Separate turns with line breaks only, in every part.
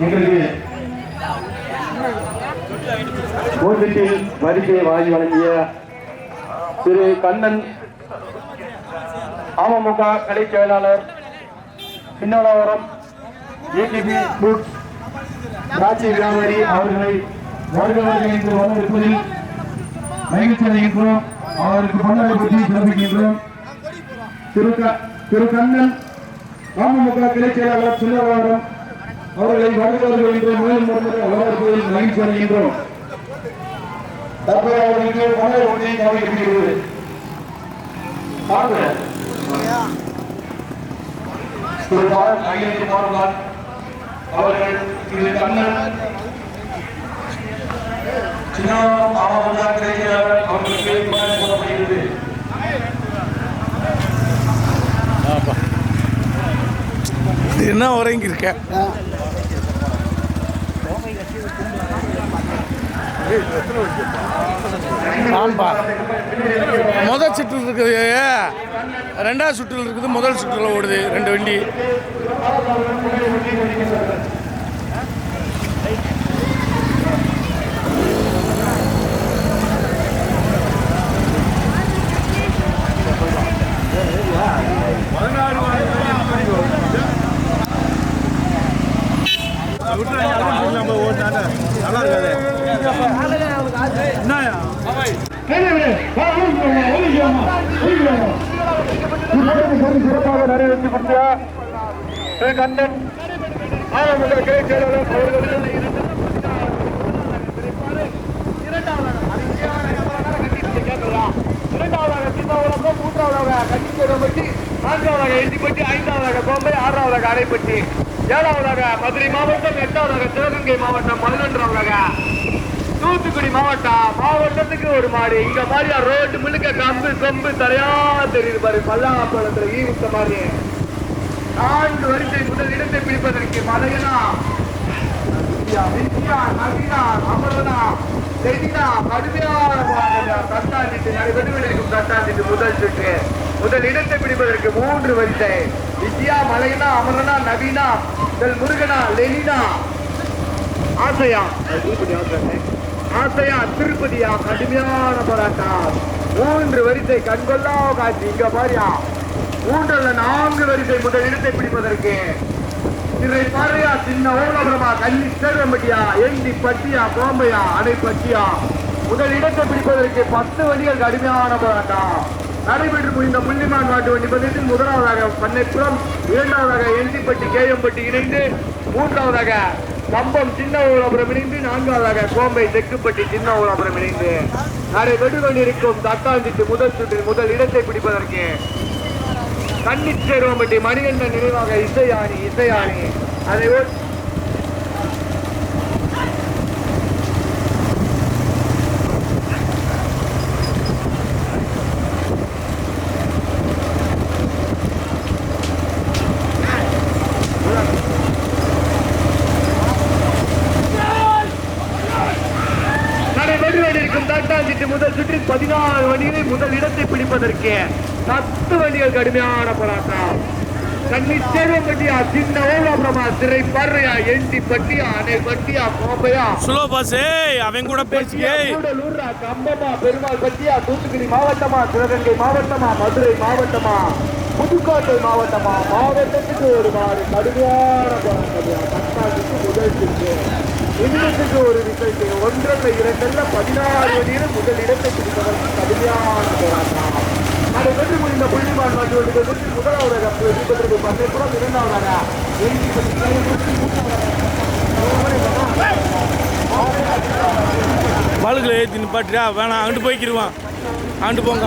எங்களுக்கு வரிசை வரிசையை வாங்கி வழங்கிய திரு கண்ணன் அமமுக கலை செயலாளர் பின்னோலாவரம் ஏடிபி ஃபுட்ஸ் திராட்சை வியாபாரி அவர்களை வருகிறவர்கள் என்று வரவிருப்பதில் மகிழ்ச்சி அடைகின்றோம். அவருக்கு பொன்னலை பற்றி சிறப்பிக்கின்றோம். திரு திரு கண்ணன் அமமுக கிளை செயலாளர் சின்னவாரம் அவர்களை வருகிறவர்கள் என்று மேலும் வரவேற்பதில் மகிழ்ச்சி அடைகின்றோம் தற்போது அவர்களுக்கு பொன்னலை ஒன்றை கவனிக்கிறது அவர்கள் திரு கண்ணன். அமமுக கிளை செயலாளர் அவர்களுக்கு போடப்படுகிறது.
இது என்ன உறங்கி ஆம்பா. முதல் சுற்றில் இருக்குது ரெண்டாவது சுற்றில் இருக்குது முதல் சுற்றில் ஓடுது ரெண்டு வண்டி.
சிறப்பாக நிறைவேற்றி கொடுத்த திரு கண்ணன் ஆரம்ப கிளை செயலாளர் அவர்களுக்கு இரண்டாவதாக சின்னவளம் மூன்றாவதாக கன்னிச்சேரம்பட்டி நான்காவதாக எண்டிப்பட்டி ஐந்தாவதாக கோம்பை ஆறாவதாக அரைப்பட்டி ஏழாவதாக மதுரை மாவட்டம் எட்டாவதாக சிவகங்கை மாவட்டம் பதினொன்றாவதாக தூத்துக்குடி மாவட்டம் மாவட்டத்துக்கு ஒரு மாடு. இங்க மாதிரியா ரோட்டு முழுக்க கம்பு கம்பு தரையா தெரியுது பாரு. பல்லாப்பழத்துல ஈ விட்ட மாதிரி. நான்கு வரிசை முதல் இடத்தை பிடிப்பதற்கு மலையனா நவீனா, முதல் முதல் இடத்தை பிடிப்பதற்கு மூன்று வரிசை. வித்யா மலையனா அமரனா நவீனா செல் முருகனா லெனினா. ஆசையா? ஆசை. ஆசையார் திருப்பதியா கடுமையான போராட்டம். மூன்று வரிசை கண்கொள்ளா காட்சி இங்க பாரியா. மூன்றல்ல நான்கு வரிசை முதல் இடத்தை பிடிப்பதற்கு. திரை பாறையா சின்ன ஓலபுரமா கன்னி சேரம்பட்டியா எண்டி பட்டியா கோம்பையா அணை பட்டியா. முதல் இடத்தை பிடிப்பதற்கு பத்து வண்டிகள் கடுமையான போராட்டம். நடைபெற்று முடிந்த முள்ளிமான் நாட்டு வண்டி பந்தயத்தில் முதலாவதாக பண்ணைப்புறம் இரண்டாவதாக எழுதிப்பட்டி கேஎம்பட்டி இணைந்து மூன்றாவதாக கம்பம் சின்ன ஓலாபுரம் இணைந்து நான்காவதாக கோம்பை தெக்குப்பட்டி சின்ன ஓலாபுரம் இணைந்து. நடைபெற்று கொண்டிருக்கும் தட்டாஞ்சிட்டு முதல் சுற்றில் முதல் இடத்தை பிடிப்பதற்கு கன்னிச்சேருவம்பட்டி மணிகண்டன் நினைவாக இசையாணி இசையாணி. அதை ஒ- நடைபெற்று கொண்டிருக்கும் தட்டாஞ்சிட்டு முதல் சுற்றில் பதினாறு வண்டிகளில் முதல் இடத்தை பிடிப்பதற்கு பத்து வண்டிகள் கடுமையான போராட்டம். கண்ணி சேருவம்பட்டியா சின்ன ஓலாபுரமா சிறை பறையா எண்டி பட்டியா அணை பட்டியா கோம்பையா
சுலோ ஏய் அவன் கூட பேசியே
கூடலூர்ரா, கம்பமா பெருமாள் பட்டியா தூத்துக்குடி மாவட்டமா சிவகங்கை மாவட்டமா மதுரை மாவட்டமா புதுக்கோட்டை மாவட்டமா மாவட்டத்துக்கு ஒரு மாறு கடுமையான போராட்டமா. நிமிடத்துக்கு ஒரு விசைக்கு ஒன்றல்ல இரண்டல்ல பதினாறு வழியில் முதல் இடத்தை பிடிப்பதற்கு கடுமையான போராட்டம். அதை வெற்றி முடிந்த புள்ளிமான் நாட்டு வண்டிகளுக்கு முதலாவதாக பிடிப்பதற்கு பந்தயப்புறம் இரண்டாவதாக கேள்விப்பட்டு
பாலுகளை ஏற்றி நிப்பாட்டியா? வேணாம் அங்கிட்டு போய்க்கிருவான். அங்கிட்டு போங்க.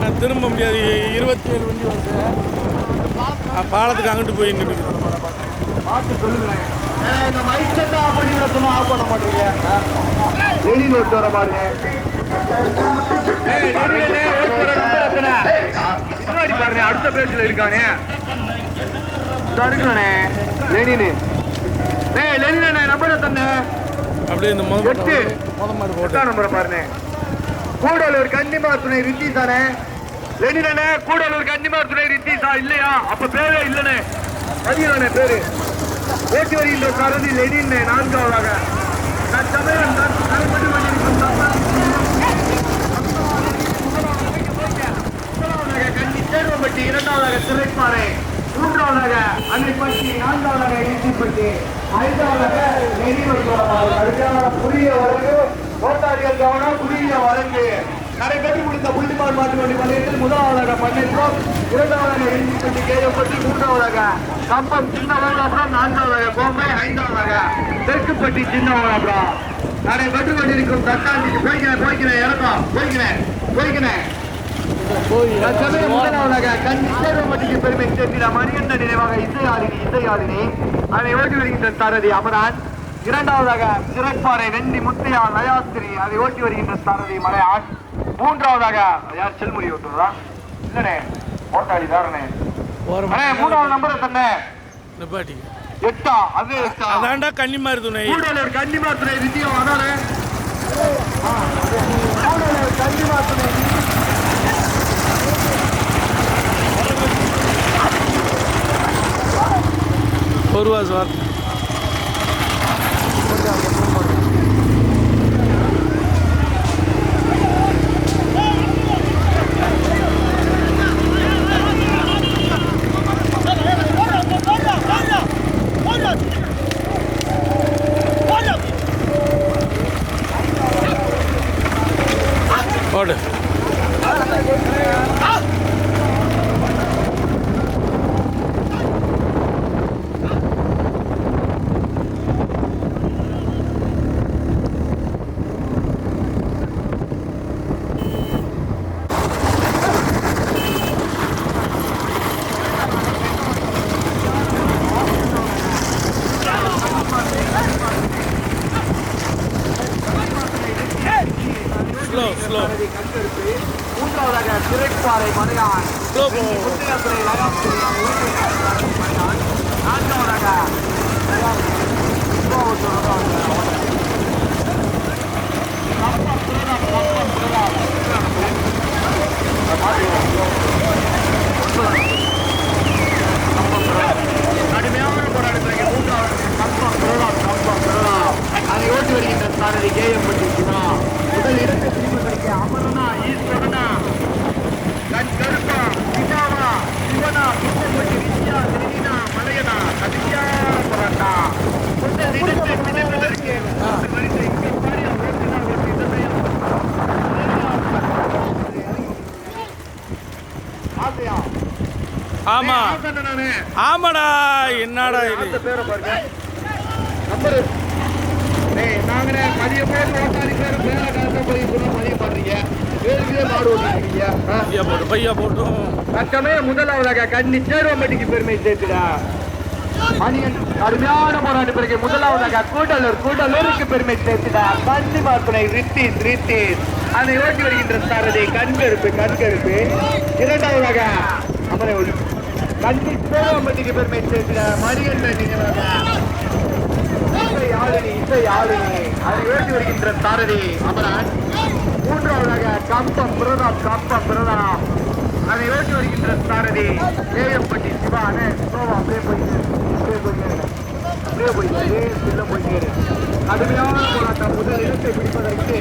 நான் திரும்ப முடியாது. இருபத்தி ஏழு வண்டி நான் பாலத்துக்கு அங்கிட்டு போய் நின்று
பார்த்து சொல்லுங்களேன். ஏய், இந்த மைக் செட் ஆஃப் பண்ணி ஆஃப் பண்ண மாட்டீங்க. வெளி நோட்டு வர பாருங்க. அடுத்த பேஜ்ல இருக்கானே. இருக்கானே லெனினு. ஏய் லெனினே நம்பர் எத்தனை?
அப்படியே இந்த முத
எட்டு.
முத மாதிரி போட்டு
எட்டாம் நம்பரை பாருங்க கூடலூர் கன்னிமார் துணை ரித்தி தானே லெனினே கூடலூர் கன்னிமார் துணை ரித்தி சா இல்லையா? அப்ப பேரே இல்லனே அதிகதானே பேரு. ஓட்டி வருகின்ற சாரதி லெனின் நான்காவதாக. நான் கொண்டிருக்கும் தப்பான் முதலாவதாக கண்டி இரண்டாவதாக சிறைப்பாறை மூன்றாவதாக அன்னைப்பட்டி நான்காவதாக இஞ்சிப்பட்டி ஐந்தாவதாக நெறிவர்கள் கடுமையான புதிய வழங்கு ஓட்டாளிகள் கவனம் புதிய வழங்கு நடைபெற்று முடிந்த புள்ளிமான் மாட்டு வண்டி வளையத்தில் முதலாவதாக பண்ணைப்புறம் இரண்டாவதாக இஞ்சிப்பட்டி கேயப்பட்டி மூன்றாவதாக கம்பம் சின்னவராபுரம் நான்காவதாக கோம்பை ஐந்தாவதாக தெற்குப்பட்டி சின்ன வளராபுரம் நடைபெற்று கொண்டிருக்கும் தட்டாஞ்சி போய்கிறேன் போய்கிறேன் இறக்கம் போய்கிறேன் போய்கிறேன் முதலாவதாக கண்ணி சேர்வமட்டிக்கு பெருமை சேர்த்திட மணிகண்ட நினைவாக இசையாளினி இசையாளினி அதை ஓட்டி வருகின்ற சாரதி அமரான். இரண்டாவதாக சிறைப்பாறை வெண்டி முத்தையா நயாஸ்திரி அதை ஓட்டி வருகின்ற சாரதி மலையான். மூன்றாவதாக யார் செல்முடி ஓட்டுறதா இல்லனே ஓட்டாளி அண்ணே மூணாவது நம்பரை
நிப்பாட்டி.
எட்டா அது எட்டா.
அதான்டா கன்னிமாரி துணை
கூடலூர் கன்னிமாத்துறை வித்தியம் அதானே? அது. கூடலூர் கன்னிமாத்துறை
ஒரு ரூபா சார் போடு ஸ்லோ ஸ்லோ
கண்கருப்பு மூன்றாவதாக சிறைப்பாறை மலையான்
ஸ்லோ போ
முத்தையாத்துறை லகாத்துறை மலையான் நான்காவதாக கடுமையான போராட்டத்தில் மூன்றாவது கம்பம் பெறலாம் கம்பம் பெறலாம் அதை ஓட்டி வருகின்ற சாரதி கேஎம்பட்டி சிவா முதல் இரண்டு பிரிவுகளுக்கு அமரனா ஈஸ்வரனா கண் கருப்பா சிவாவா சிவனா குப்பம்பட்டி வித்யா செலினா மலையனா கடுமையான போராட்டம் முதல் இரண்டு பிரிவுகளுக்கு வரிசை இங்கே பாடிய ஓட்டுநர் ஒரு இதயம். ஆசையா
ஆமா
ஆசை நானு
ஆமாடா என்னடா இது?
பேரை பாருங்க. நம்பரு. டேய் நாங்கனே மதிய போய் ஓட்டாரி பேர் மேல காசை போய் கூட மதிய பண்றீங்க. வேறுக்கே மாடு ஓட்டிருக்கீங்க.
பையா போட்டு பையா போட்டும்
முதலாவதாக கண்ணி சேர்வம்பட்டிக்கு பெருமை சேர்த்துடா. மணியன் கடுமையான போராட்ட பிறகு முதலாவதாக கூடலூர் கூடலூருக்கு பெருமை சேர்த்துடா. கண்ணி மாத்துணை ரித்தீஸ் ரித்தீஸ் அதை ஓட்டி வருகின்ற சாரதி கண்கருப்பு கண்கருப்பு. இரண்டாவதாக அமரை ஒளி கண்ணி சேர்வம்பட்டிக்கு பெருமை சேர்த்துடா மணியன் நீங்களாக இசை ஆளுநி இசை ஆளுநி அதை ஓட்டி வருகின்ற சாரதி அமரன். மூன்றாவதாக கம்பம் பிரதாப் கம்பம் பிரதாப். அதை ஓட்டி வருகின்ற சாரதி ஏஎம்பட்டி சிவானே சோவா அப்படியே போயிட்டு அப்படியே போயிட்டு அப்படியே போயிட்டு. கடுமையான போராட்டம். முதல் இடத்தை பிடிப்பதற்கு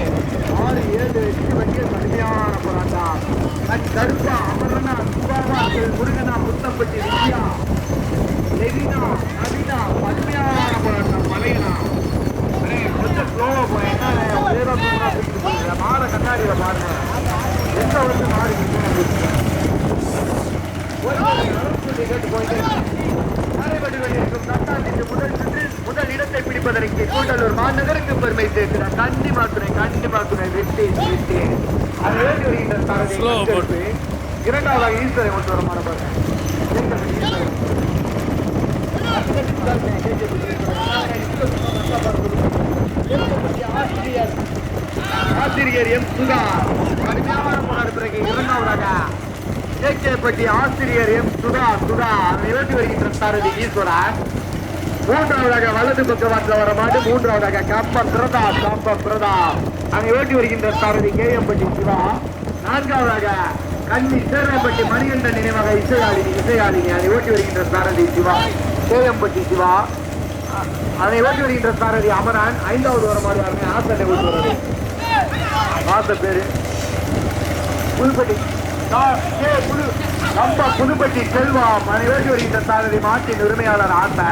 ஆறு ஏழு எட்டு வண்டிய கடுமையான போராட்டம். கண் கருப்பா அமரனா சுபாவாசல் முருகனா முத்தப்பட்டி வித்யா லெவினா நவீனா கடுமையான போராட்டம் மலையனா. அண்ணே, கொஞ்சம் ஸ்லோவா போய் என்ன ஒரே பக்கமா பாருங்க. எந்த வந்து மாடு கேட்டு போயிட்டு நடைபெற்று கொண்டிருக்கும் தட்டாஞ்சிட்டு முதல் சுற்றில் முதல் இடத்தை கூட்டலூர் மாநகருக்கு பெருமை சேர்க்கிறார். கண்டி மாத்துறை கண்டி மாத்துறை வெட்டி வெட்டி அது வருகின்ற. இரண்டாவதாக ஈஸ்வரை கொண்டு வர ஈஸ்வரன் ஆசிரியர் எம் சுதா கடுமையான போராட்ட பிறகு இரண்டாவதாக ஜேகேப்பட்டி ஆசிரியர் எம் சுதா சுதா ஓட்டி வருகின்ற சாரதி ஈஸ்வரன் மூன்றாவதாக வலது பக்கவாட்டில் வர மாட்டு மூன்றாவதாக கம்பம் பிரதா கம்பம் பிரதா. அதை ஓட்டி வருகின்ற சாரதி கேஎம்பட்டி சிவா. நான்காவதாக கண்ணி சேர்வப்பட்டி மணிகண்டன் நினைவாக இசையாளினி இசையாளினி. அதை ஓட்டி வருகின்ற சாரதி சிவா. கேஎம்பட்டி சிவா. அதை ஓட்டி வருகின்ற சாரதி அமரன். ஐந்தாவது வர மாதிரி வாருங்க ஆசட்டை ஓட்டி வருவது ஆசை பேரு. புதுப்பட்டி. புது நம்ம புதுப்பட்டி செல்வா அதை ஓட்டி வருகின்ற சாரதி மாட்டின் உரிமையாளர் ஆசை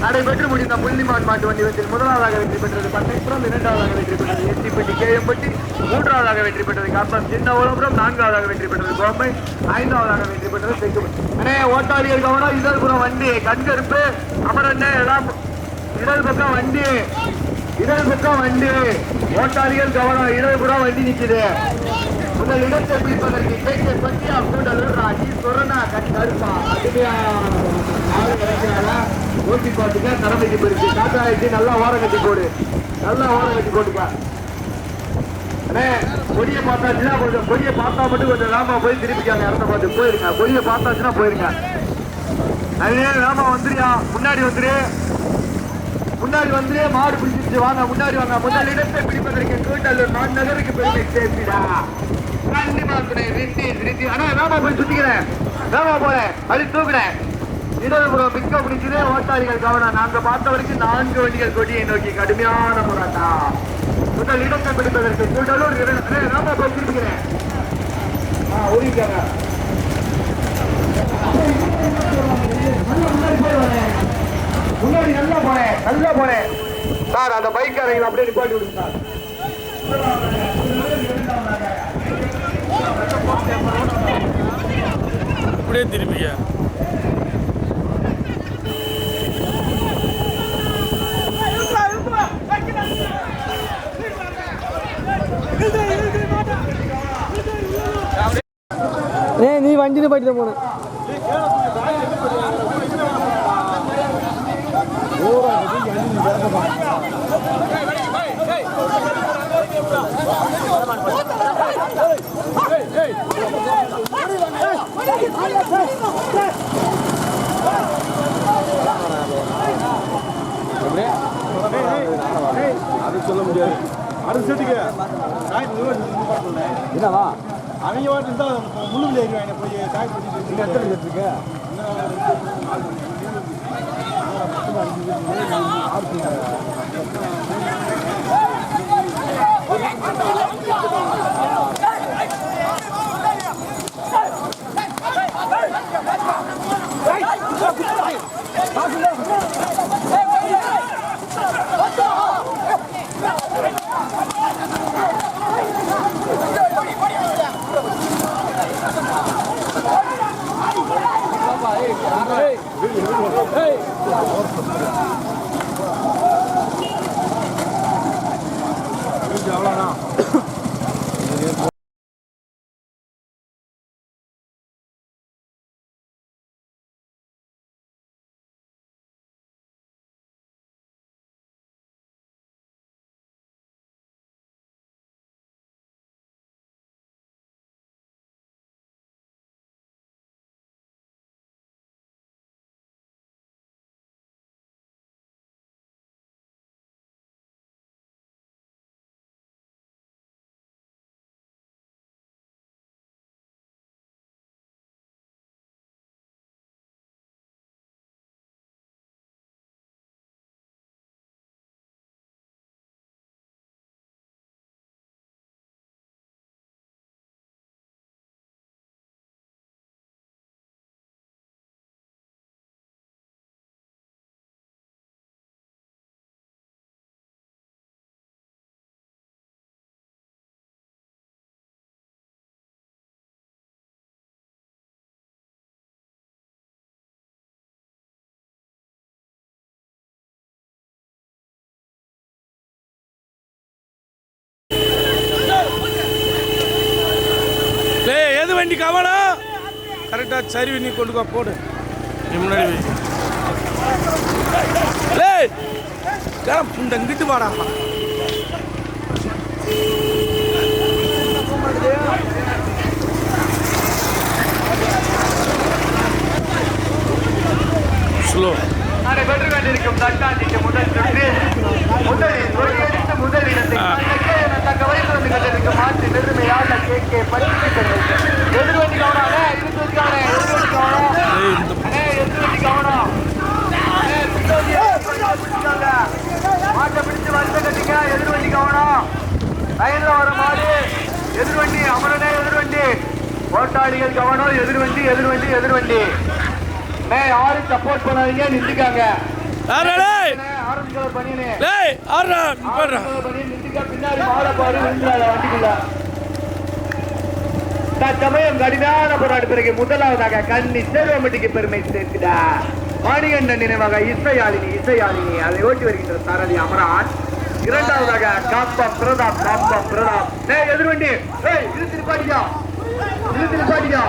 நடைபெற்று முடிந்த புள்ளிமான் மாட்டு வண்டி வண்டியில் முதலாவதாக வெற்றி பெற்றது பன்னெண்டுபுரம் இரண்டாவதாக வெற்றி பெற்றது எட்டிப்பட்டி கேஎம்பட்டி மூன்றாவதாக வெற்றி பெற்றது கம்பம் சின்ன நான்காவதாக வெற்றி பெற்றது கோம்பை ஐந்தாவதாக வெற்றி பெற்றது தெற்கு அண்ணே ஓட்டாளிகள் கவனம் இதழ்புறம் வண்டி கண்கருப்பு அமரண்ணே எல்லாம் இடது பக்கம் வண்டி இடது பக்கம் வண்டி ஓட்டாளிகள் கவனம் இடதுபுறம் வண்டி நிற்குது உங்கள் இடத்தை பிடிப்பதற்கு கேட்க பற்றியா கூடலூர் ராஜி சொரணா கண் கருப்பா. அதுமையா ஆளு ஓட்டி பார்த்துக்க தலைமைக்கு போயிருக்கு காத்தா ஆயிடுச்சு நல்லா ஓரம் கட்டி போடு. நல்லா ஓரம் கட்டி போட்டுப்பா. அண்ணே கொடியை பார்த்தாச்சுன்னா கொஞ்சம் கொடியை பார்த்தா மட்டும் கொஞ்சம் ராமா போய் திருப்பிக்காங்க இடத்த பார்த்து போயிருங்க. கொடியை பார்த்தாச்சுன்னா போயிருங்க. அதே ராமா வந்துரியா? முன்னாடி வந்துரு. முன்னாடி வந்து மாடு பிடிச்சிருச்சு. வாங்க முன்னாடி வாங்க. முதல் இடத்தை பிடிப்பதற்கு கூட்டல்லூர் நான் நகருக்கு பெருமை சேர்த்துடா. கண்டிப்பா துணை ரித்தி ரித்தி அண்ணா போய் சுத்திக்கிறேன். ராமா போறேன். அது தூக்குறேன். இடதுபுறம் மிக்க பிடிச்சதே ஓட்டாளிகள் கவனம். நாங்க பார்த்த வரைக்கும் நான்கு வண்டிகள் கொடியை நோக்கி கடுமையான போராட்டம். முதல் இடத்தை பிடிப்பதற்கு கூட்டலூர் இரண- போய் திருப்பிக்கிறேன் முன்னாடி நல்லா போறேன் நல்லா போறேன். சார் அந்த பைக் அறையில் அப்படியே நிப்பாட்டி விடுங்க. சார்
அப்படியே திரும்பியா
வண்டியில் போயிட்டு தான் போனேன்
அது சொல்ல முடியாது அது சேர்த்துக்க என்னவா அவங்க வாட்டு இருந்தா முள்ளுல ஏறிவாங்க போய் காய் பிடிச்சி எத்தனை சேர்த்துக்க
favor, கரெக்டாக சரிவி நீ கொண்டு வா போடு. நீ முன்னாடி இந்த இங்கிட்டு வாடா ஸ்லோ
நடைபெற்று கொண்டிருக்கும் தட்டாண்டிக்கு முதல் சுற்று. முதலில் தொழிலெடுத்து முதல் இடத்தை தக்க வைத்து கொண்டிருக்கும் மாற்று பெருமையாக கே கே பற்றி எதிர்வண்டி லைன்ல வர மாடு எதிர்வண்டி அமரனே எதிர்வண்டி. ஓட்டாளிகள் கவனம் எதிர்வண்டி எதிர்வண்டி எதிர்வண்டி. மே யாரும் சப்போர்ட் பண்ணாதீங்க நின்றுக்காங்க தற்சமயம் கடுமையான போராட்டம் பிறகு முதலாவதாக கண்ணி செல்வமட்டிக்கு பெருமை சேர்க்கிறார் மாணிகண்டன் நினைவாக இசையாளினி இசையாளினி அதை ஓட்டி வருகின்ற சாரதி அமரான் இரண்டாவதாக காப்பம் பிரதாப் காப்பம் பிரதாப். டேய் எதிர்வண்டி இழுத்து நிப்பாட்டியா இழுத்து நிப்பாட்டியா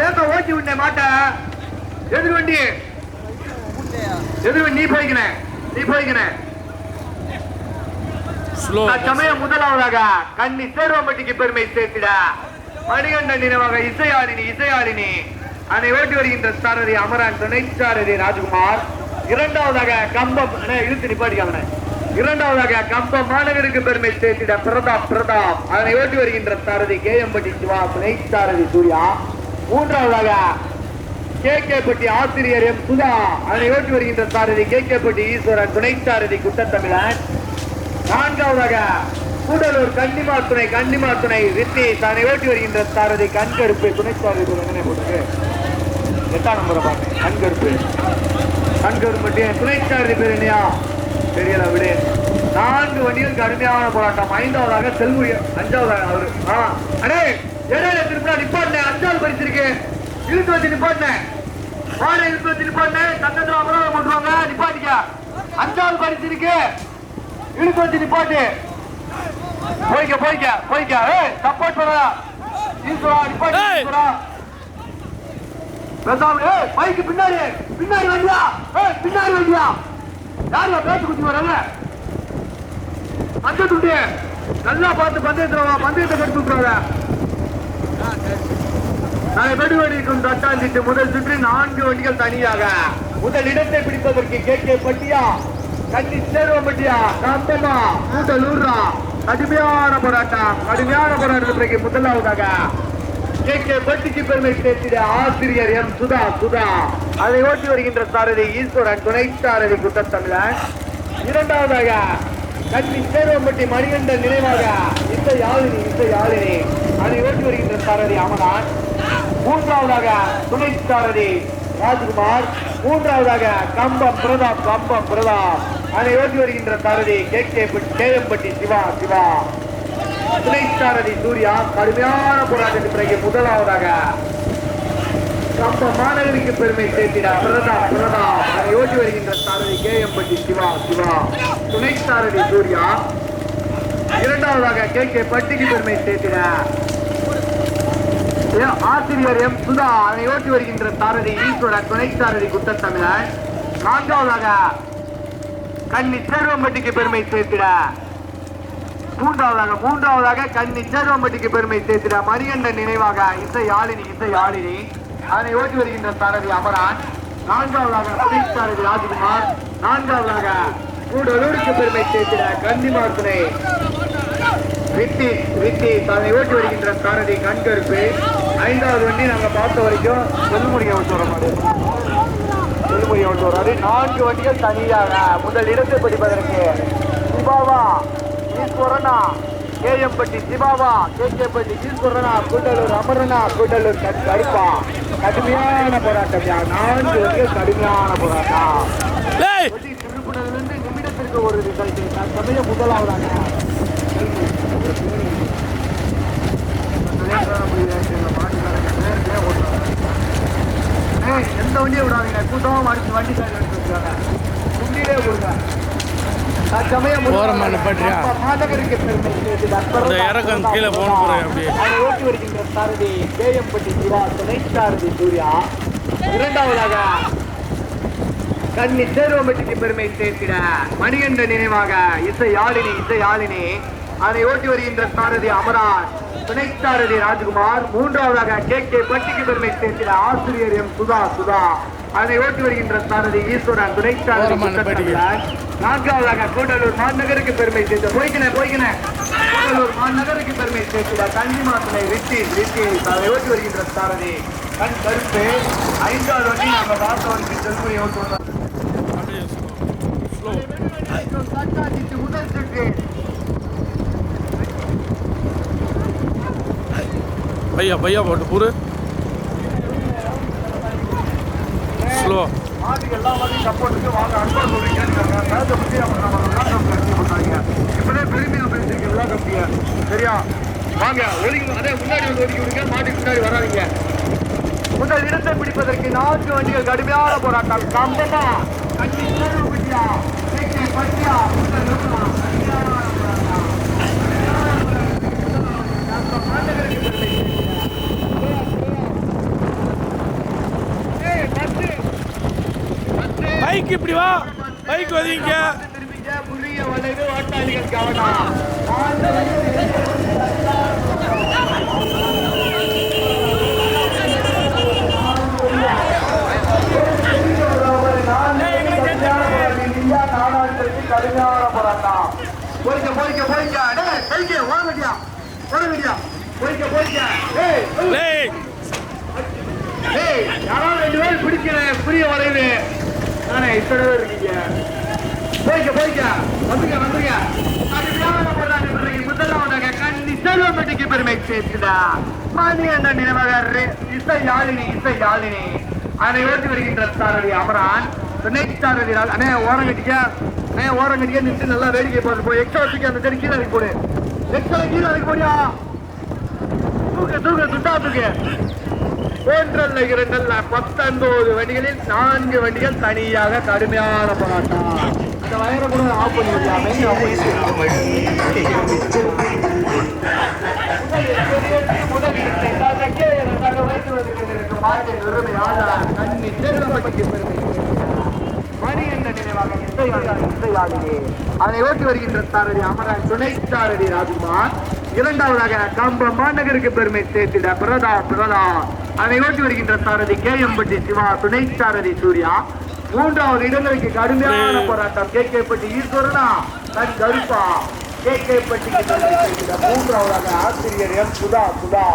லேசா ஓட்டி விட்டேன் மாட்ட. எதிர்வண்டி எதிர்வண்டி நீ போய்க்கின. நீ போய்க்கின.
ஸ்லோ
தற்சமயம் முதலாவதாக கண்ணி சேர்வம்பட்டிக்கு பெருமை சேர்த்திட மணிகண்டன் நினைவாக இசையாளினி இசையாளினி. அதை ஓட்டி வருகின்ற சாரதி அமரான் துணை சாரதி ராஜ்குமார். இரண்டாவதாக கம்பம் இழுத்து நிப்பாட்டிக்காங்க இரண்டாவதாக கம்ப மாணவருக்கு பெருமை சேர்த்திட பிரதாப் பிரதாப். அதனை ஓட்டி வருகின்ற சாரதி கேஎம்பட்டி சிவா துணை சாரதி சூர்யா. மூன்றாவதாக கே பட்டி ஆசிரியர் எம் சுதா. அதனை ஓட்டி வருகின்ற சாரதி கே பட்டி ஈஸ்வரன் துணை சாரதி குட்டத்தமிழன். நான்காவதாக கூடலூர் கன்னிமார் துணை கன்னிமார் துணை வித்தி தன்னை ஓட்டி வருகின்ற சாரதி கண்கருப்பு துணை சாரதி எட்டாம் நம்பரை பார்த்தேன் கண்கருப்பு. கண்கருப்பு மட்டும் பேர் என்னையா? தெரியல விடு. நான்கு வண்டிகள் கடுமையான போராட்டம். ஐந்தாவதாக செல்முடி அஞ்சாவதாக அவரு. ஆ அடே இடையில திருப்பினா நிப்பாட்டினேன் அஞ்சாவது பரிசு இழுத்து வச்சு நிப்பாட்டினேன் மாலை இழுத்து வச்சு நிப்பாட்டினேன் சட்டத்தில் அபராதம் பண்ணுவாங்க நிப்பாட்டிக்க. அஞ்சாவது பரிசு இருக்கு. இழுத்து வச்சு நிப்பாட்டு. போய்க்க போய்க்க போய்க்க. ஏய் சப்போர்ட் பண்ணா ஈஸ்வரா நிப்பாட்டு பேசாம ஏய் பைக்கு பின்னாடி பின்னாடி வண்டியா ஏய் பின்னாடி வண்டியா யார் பேச்சு குத்தி வரல பஞ்ச துண்டு. நல்லா பார்த்து பந்தயத்துல வா பந்தயத்தை கட்டு விட்டுறாங்க நாளை பெடுவடிக்கும் தட்டாந்திட்டு முதல் சுற்று நான்கு வண்டிகள் தனியாக. முதல் இடத்தை பிடிப்பதற்கு கே கே பட்டியா? கட்டி சேர்வம்பட்டியா காம்பமா கூட்டலூர்ரா கடுமையான போராட்டம். கடுமையான போராட்டத்திற்கு முதலாவதாக கே கே பட்டிக்கு பெருமை சேர்த்திட ஆசிரியர் எம் சுதா சுதா. அதை ஓட்டி வருகின்ற சாரதி ஈஸ்வரன் துணை சாரதி குட்டத்தமிழன் இரண்டாவதாக கட்சி சேர்வம்பட்டி மணிகண்ட நினைவாக இந்த யாழினி இந்த யாழினி அதை ஓட்டி வருகின்ற சாரதி அமனான் மூன்றாவதாக துணை சாரதி ராஜ்குமார். மூன்றாவதாக கம்பம் பிரதாப் கம்பம் பிரதாப் அதை ஓட்டி வருகின்ற சாரதி கே கே கேஎம்பட்டி சிவா சிவா. துணை சூர்யா கடுமையான போராட்டத்தின் பிறகு முதலாவதாக கம்ப மாநகரிக்கு பெருமை சேர்த்திட பிரதா பிரதா யோசி வருகின்ற சாரதி கேஎம்பட்டி சிவா சிவா. துணை சாரதி சூர்யா இரண்டாவதாக கே கே பட்டிக்கு பெருமை சேர்த்திட. ஆசிரியர் எம் சுதா அதனை ஓட்டி வருகின்ற சாரதி ஈஸ்வர துணை சாரதி குட்டத்தமிழன். நான்காவதாக கண்ணி சேர்வம்பட்டிக்கு பெருமை சேர்த்திட. மூன்றாவதாக மூன்றாவதாக கண்ணி சேர்வம்பட்டிக்கு பெருமை சேர்த்திட மணிகண்டன் நினைவாக இசை யாழினி இசை யாழினி அதனை ஓட்டி வருகின்ற சாரதி அமரான். நான்காவதாக துணை சாரதி ராஜ்குமார். நான்காவதாக கூடலூருக்கு பெருமை சேர்த்திட கன்னிமார் துணை வித்தி வித்தி தன்னை ஓட்டி வருகின்ற சாரதி கண்கருப்பு. ஐந்தாவது வண்டி நாங்கள் பார்த்த வரைக்கும் செல்முடியை விட்டு வர மாட்டோம் செல்முடியை விட்டு வராது நான்கு வண்டிகள் தனியாக முதல் இடத்தை பிடிப்பதற்கு சுபாவா ஈஸ்வரனா கேஎம்பட்டி சிவாவா கேகேப்பட்டி ஈஸ்வரனா கூட்டலூர் அமரனா கூட்டலூர் கண் கருப்பா. கடுமையான போராட்டம் யா. நான்கு வண்டிகள் கடுமையான போராட்டம். திருப்புனதிலிருந்து நிமிடத்திற்கு ஒரு ரிசல்ட் தற்சமயம் முதலாவதாக. ஏய், எந்த வண்டியும் விடாதீங்க? கூட்டம் அடிச்சு வண்டி சைடு எடுத்துருக்காங்க. குண்டிலே கொடுங்க தற்சமயம் பற்றியா
இந்த இறக்கம் கீழே போன போறேன் அப்படியே.
ஓட்டி வருகின்ற சாரதி கேஎம்பட்டி சிவா துணை சாரதி சூர்யா இரண்டாவதாக கண்ணி சேர்வம்பட்டிக்கு பெருமை சேர்த்திட மணிகண்ட நினைவாக இசை யாழினி இசை யாழினி அதை ஓட்டி வருகின்ற சாரதி அமரான் துணை சாரதி ராஜ்குமார். மூன்றாவதாக கே கே பட்டிக்கு பெருமை சேர்த்திட ஆசிரியர் எம் சுதா சுதா. அதை ஓட்டி வருகின்ற சாரதி ஈஸ்வரன் துணை சாரதி. நான்காவதாக கூடலூர் மாநகருக்கு பெருமை சேர்த்த போய்க்கின போய்க்கின. கூடலூர் மாநகருக்கு பெருமை சேர்த்திட கன்னிமாத்தனை ரித்தி ரித்தி அதை ஓட்டி வருகின்ற சாரதி கண் கருப்பு. ஐந்தாவது வண்டி நாங்கள் பார்த்தவருக்கு செல்முறை ஓட்டு வந்தோம்
அப்படியே ஸ்லோ
தட்டாஞ்சிட்டு முதல் சுற்று
பையா பையா போட்டு பூரு ஸ்லோ
மாட்டுக்கு எல்லா மாதிரியும் சப்போர்ட்டுக்கு வாங்க அன்பா சொல்லி கேட்டுக்காங்க கருத்தை பற்றி அப்புறம் நம்ம நாட்டம் கட்சி பண்ணாங்க இப்பவே பெருமையா பேசிருக்கு எல்லா ஸ்லோ சரியா? வாங்க. ஒதுங்கி அதே முன்னாடி வந்து ஒதுக்கி விடுங்க. மாட்டுக்கு முன்னாடி வராதிங்க. முதல் இடத்தை பிடிப்பதற்கு நான்கு வண்டிகள் கடுமையான போராட்டம். கம்பமா கட்சி பட்டியா பட்டியா முதல் நிறுவனம். கடுமையான போராட்டம். மாநகருக்கு பெருமை. ஏய், பத்து. பத்து.
பைக் இப்படி வா. பைக் வதிங்க
கடுமையான போராட்டம் போய்க்க போய்க்க போய்க்க. டேய் போய்க்க வாங்கடியா வாங்கடியா போய்க்க போய்க்க. டேய்.
டேய்
யாராவது ரெண்டு பேர் பிடிக்கிற புரிய வளைவு நானே இத்தனை பேர் இருக்கீங்க. போய்க்க போய்க்க. வந்துங்க வந்துங்க கடுமையான போராட்டம் பண்றீங்க. முதலாவதாக கண்ணி செல்வம்பட்டிக்கு பெருமை சேர்த்துடா. மணி என்ற நினைவகர் இசை யாழினி இசை யாழினி. அதை ஓட்டி வருகின்ற சாரதி அமரான். துணை சாரதி அண்ணே ஓரம் கட்டிக்க அண்ணே ஓரம் கட்டிக்க நின்று நல்லா வேடிக்கை போட்டு போய் எக்ஸ்ட்ரா வச்சுக்க அந்த சரி கீழே இறக்கி போடு. எக்ஸ்ட்ரா கீழே இறக்கி போடியா? தூக்க தூக்கு துட்டா தூக்கு. ஒன்றல்ல இரண்டல்ல பத்தொன்பது வண்டிகளில் நான்கு வண்டிகள் தனியாக கடுமையான போராட்டம். இந்த வயரை கூட ஆஃப் பண்ணி விடலாமே ஆஃப் அதை ஓட்டி வருகின்ற தாரடி அமரன் துணை சாரதி ராஜ்குமார். இரண்டாவதாக கம்பம் மாநகருக்கு பெருமை சேர்த்திட பிரதா பிரதா அதை ஓட்டி வருகின்ற சாரதி கே. எம்பட்டி சிவா துணை சாரதி சூர்யா. மூன்றாவது இடங்களுக்கு கடுமையான போராட்டம். கே. கே. பட்டி ஈஸ்வரனா தன் கருப்பா. கே. கே. பட்டிக்கு மூன்றாவதாக ஆசிரியர் எம். சுதா சுதா.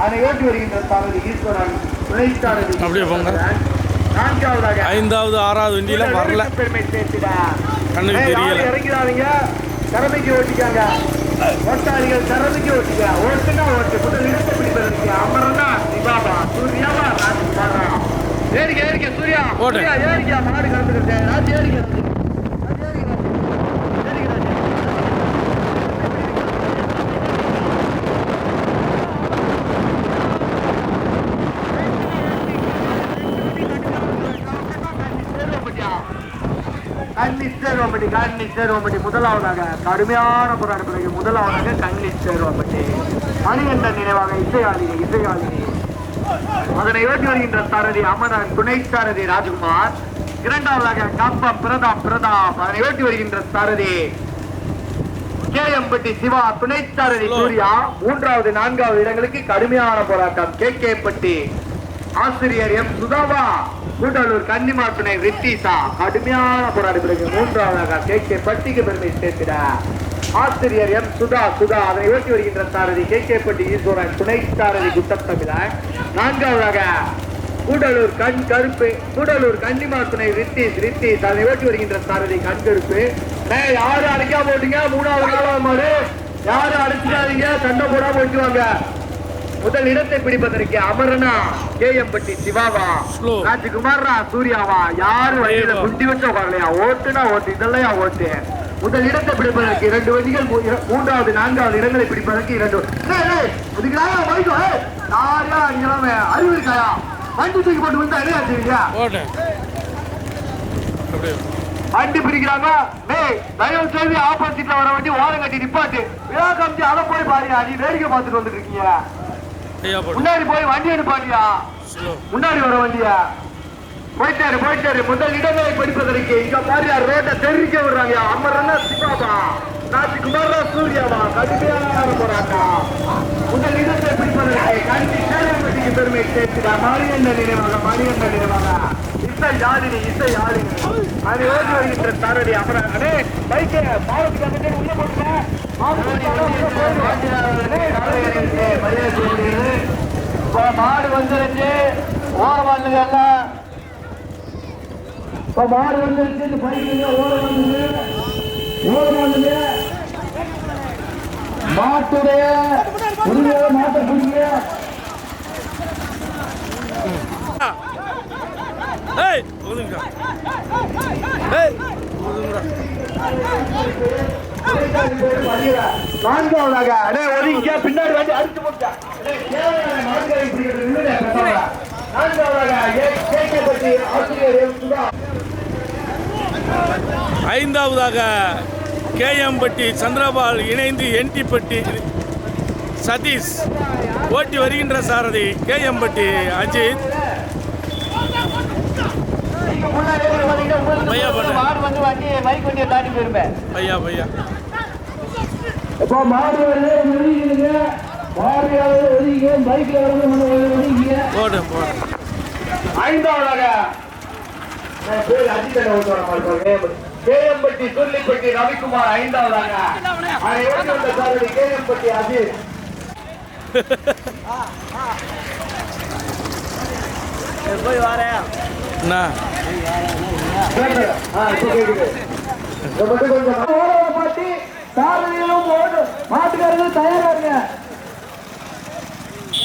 அதை ஓட்டி வருகின்ற சாரதி ஈஸ்வரன் துணை சாரதி
அப்படியே போங்க.
நான்காவதாக
ஐந்தாவது ஆறாவது வண்டியெலாம் வரல.
பெருமை சேர்த்திடா.
கண்ணுக்கு தெரியல.
யாரும் இறங்கிறாதீங்க. திறமைக்கு ஓட்டிக்காங்க. ஓட்டாளிகள் திறமைக்கு ஓட்டிக்க ஓட்டுனா ஓட்டு முதல் நிறுத்த பிடிப்பதற்கு அமரனா சிவாபா சூர்யாவா ராஜ்குமாரா ஏறிக்க ஏறிக்க சூர்யா. சூர்யா ஏறிக்க மாடு கலந்துக்கிட்டு ராஜ் ஏறிக்க சேர்வம்பட்டி கண்ணி சேர்வம்பட்டி முதலாவதாக கடுமையான போராட்ட பிறகு முதலாவதாக கண்ணி சேர்வம்பட்டி மணிகண்டன் நினைவாக இசையாளினி இசையாளினி அதனை ஓட்டி வருகின்ற சாரதி அமரன் துணை சாரதி ராஜ்குமார். இரண்டாவதாக கம்பம் பிரதாப் பிரதாப். அதனை ஓட்டி வருகின்ற சாரதி கேஎம்பட்டி சிவா துணை சாரதி சூர்யா. மூன்றாவது நான்காவது இடங்களுக்கு கடுமையான போராட்டம். கே. கே. பட்டி. ஆசிரியர் எம். சுதாவா. கூடலூர் கன்னிமா துணை ரித்திசா கடுமையான போராடி பிறகு மூன்றாவதாக கே. கே. பட்டிக்கு பெருமை சேர்த்திட. ஆசிரியர் எம். சுதா சுதா அதனை ஓட்டி வருகின்ற சாரதி கே. கே. பட்டி ஈஸ்வரன் துணை சாரதி குத்தத்தமிழன் நான்காவதாக கூடலூர் கண் கருப்பு கூடலூர் கன்னிமா துணை ரித்தீஸ் ரித்தீஸ் அதனை ஓட்டி வருகின்ற சாரதி கண் கருப்பு. யாரும் அடிக்கா போட்டீங்க மூணாவது நாளாவது மாடு. யாரும் அடிச்சுக்காதீங்க சண்டை போடாம வச்சுவாங்க முதல் இடத்தை பிடிப்பதற்கு அமரனா கேஎம்பட்டி சிவாவா
Slow.
ராஜ்குமாரா சூர்யாவா யாரு வண்டியில. குண்டி வச்ச உட்காரலையா ஓட்டுனா ஓட்டு இதெல்லாம் ஓட்டு. முதல் இடத்தை பிடிப்பதற்கு இரண்டு வண்டிகள் மூன்றாவது நான்காவது இடங்களை பிடிப்பதற்கு இரண்டு? அறிவு இருக்காயா? வண்டி தூக்கி போட்டு
ஓட்டேன் அப்படியே.
வண்டி பிடிக்கிறாங்க. டேய் தயவு செய்து ஆப்போசிட்ல வர வண்டி ஓரம் கட்டி நிப்பாட்டு. விழா காமிச்சு அதை போய் பாருயா நீ வேடிக்கை பார்த்துட்டு வந்துட்டு இருக்கீங்க.
போட்டு
முன்னாடி போய் வண்டி
ஸ்லோ
முன்னாடி வர வண்டியா? போயிட்டாரு போயிட்டாரு. முதல் இடங்களை படிப்பதற்கு இங்க பாரியா ரோட்டை தெரிவிக்க விடுறாங்க. அமரன்னா சிவாபா. ராஜ்குமாரா சூர்யாவா? கடுமையான போராட்டம் முதல் இடத்தை பிடிப்பதற்கு கண்டி சேலம்பட்டிக்கு பெருமை சேர்த்துடா. மாரியண்ட நினைவாக மாரியண்ட நினைவாக இசை யாழினி இசை யாழினி அதை ஓடி வருகின்ற தாரடி அமரன் அடே பைக்கே பாலத்துக்கு வந்துட்டு உள்ள போட்டுங்க மாடு வந்துருச்சு. ஓரம் எல்லாம். இப்ப மாடு வந்துருச்சு இந்த பைக்குங்க ஓரம் வந்துங்க மாட்டுடைய உரிமையோட மாட்டை பிடிக்க
ஏய் ஒதுங்கடா ஏய் ஒதுங்கடா
நான்காவதாக அடே ஒதுங்க பின்னாடி வந்து அடிச்சு போட்டா கேட்கப்பட்டு ஆசிரியர் எம்.
ஐந்தாவதாக கேஎம்பட்டி சந்திரபால் இணைந்து என்டிப்பட்டி சதீஷ் ஓட்டி வருகின்ற சாரதி கேஎம்பட்டி அஜித்
நீங்க முன்னாடி வந்து பாத்தீங்கன்னா உங்களுக்கு
பையா பண்ணு.
மாடு வந்து வண்டி மைக் வண்டியை தாண்டி
பையா பையா
இப்போ மாடு வருது. ஒதுங்கிடுங்க மாடு ஒதுங்க பைக்ல வந்து ஒதுங்கிங்க
போடு போடு.
ஐந்தாவதாக. கேஎம்பட்டி சொல்லிப்பட்டி ரவிக்குமார் ஐந்தாவதாக. வந்த கேஎம்பட்டி அஜித்.
என்ன
ஆ, என்ன மட்டும் கொஞ்சம் மாட்டுக்காரர்கள் தயாராக